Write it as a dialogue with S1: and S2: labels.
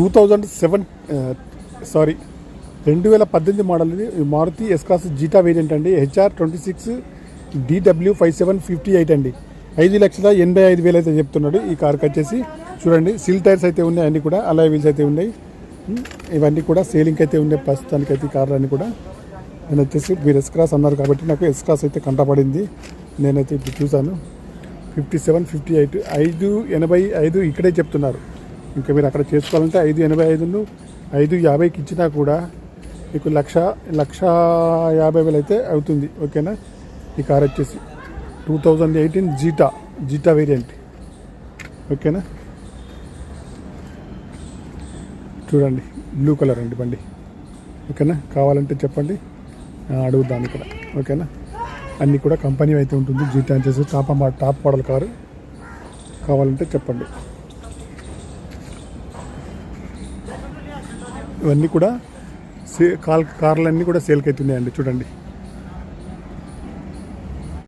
S1: Two thousand seven sorry రెండు వేల పద్దెనిమిది మోడల్ ఇది Maruti S Cross Zeta variant అండి. HR twenty six DW five seven fifty eight అండి. ఐదు లక్షల ఎనభై ఐదు వేలు అయితే చెప్తున్నాడు. ఈ కార్కి వచ్చేసి చూడండి సీల్ టైర్స్ అయితే ఉన్నాయి అన్నీ కూడా అలాయ్ వీల్స్ అయితే ఉన్నాయి. ఇవన్నీ కూడా సేలింగ్ అయితే ఉన్నాయి ప్రస్తుతానికి అయితే ఈ కార్లు అన్నీ కూడా. నేను వచ్చేసి మీరు ఎస్క్రాస్ అన్నారు కాబట్టి నాకు ఎస్క్రాస్ అయితే కంటపడింది నేనైతే ఇప్పుడు చూశాను. ఫిఫ్టీ సెవెన్ ఫిఫ్టీ ఎయిట్ ఐదు ఎనభై ఐదు ఇక్కడే చెప్తున్నారు. ఇంకా మీరు అక్కడ చేసుకోవాలంటే ఐదు ఎనభై ఐదును ఐదు యాభైకి ఇచ్చినా కూడా మీకు లక్ష లక్ష యాభై వేలు అయితే అవుతుంది ఓకేనా? ఈ కార్ వచ్చేసి two thousand eighteen Zeta Zeta variant ఓకేనా? చూడండి బ్లూ కలర్ అండి బండి ఓకేనా? కావాలంటే చెప్పండి అడుగుదాం ఇక్కడ ఓకేనా? అన్నీ కూడా కంపెనీ అయితే ఉంటుంది జీటా చేసి టాప్ టాప్ మోడల్ కారు కావాలంటే చెప్పండి. ఇవన్నీ కూడా సే కాల్ కార్లన్నీ కూడా సేల్కి అవుతున్నాయండి చూడండి.